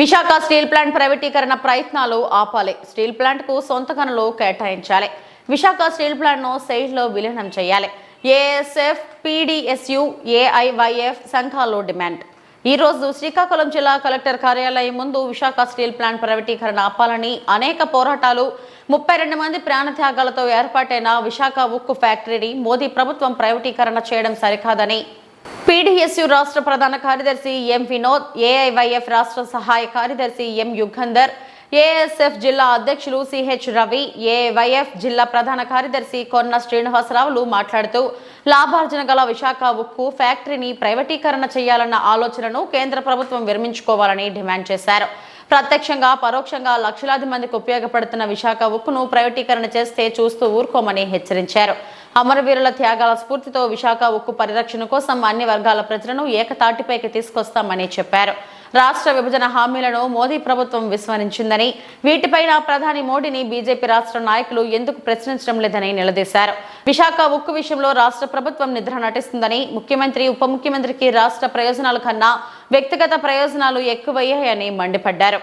Visakha steel plant ప్రైవేటీకరణ ప్రయత్నాలు ఆపాలి. స్టీల్ ప్లాంట్కు సొంత గనులు కేటాయించాలి. విశాఖ స్టీల్ ప్లాంట్ను సెయిల్లో విలీనం చేయాలి. ఏఎస్ఎఫ్ పీడిఎస్యు ఏఐవైఎఫ్ సంఘాలు డిమాండ్. ఈరోజు శ్రీకాకుళం జిల్లా కలెక్టర్ కార్యాలయం ముందు విశాఖ స్టీల్ ప్లాంట్ ప్రైవేటీకరణ ఆపాలని అనేక పోరాటాలు ముప్పై రెండు మంది ప్రాణత్యాగాలతో ఏర్పాటైన విశాఖ ఉక్కు ఫ్యాక్టరీని మోదీ ప్రభుత్వం ప్రైవేటీకరణ చేయడం సరికాదని పీడీఎస్యు రాష్ట్ర ప్రధాన కార్యదర్శి ఎం వినోద్ ఏఐవైఎఫ్ రాష్ట్ర సహాయ కార్యదర్శి ఎం యుగంధర్ ఏఎస్ఎఫ్ జిల్లా అధ్యక్షులు సిహెచ్ రవి ఏవైఎఫ్ జిల్లా ప్రధాన కార్యదర్శి కొన్న శ్రీనివాసరావులు మాట్లాడుతూ లాభార్జన గల విశాఖ ఉక్కు ఫ్యాక్టరీని ప్రైవేటీకరణ చేయాలన్న ఆలోచనను కేంద్ర ప్రభుత్వం విరమించుకోవాలని డిమాండ్ చేశారు. ప్రత్యక్షంగా పరోక్షంగా లక్షలాది మందికి ఉపయోగపడుతున్న విశాఖ ఉక్కును ప్రైవేటీకరణ చేస్తే చూస్తూ ఊరుకోమని హెచ్చరించారు. అమరవీరుల త్యాగాల స్ఫూర్తితో విశాఖ ఉక్కు పరిరక్షణ కోసం అన్ని వర్గాల ప్రజలను ఏకతాటిపైకి తీసుకొస్తామని చెప్పారు. రాష్ట్ర విభజన హామీలను మోదీ ప్రభుత్వం విస్మరించిందని వీటిపైన ప్రధాని మోడీని బీజేపీ రాష్ట్ర నాయకులు ఎందుకు ప్రశ్నించడం లేదని నిలదీశారు. విశాఖ ఉక్కు విషయంలో రాష్ట్ర ప్రభుత్వం నిద్ర నటిస్తుందని ముఖ్యమంత్రి ఉప ముఖ్యమంత్రికి రాష్ట్ర ప్రయోజనాల కన్నా వ్యక్తిగత ప్రయోజనాలు ఎక్కువయ్యాయని మండిపడ్డారు.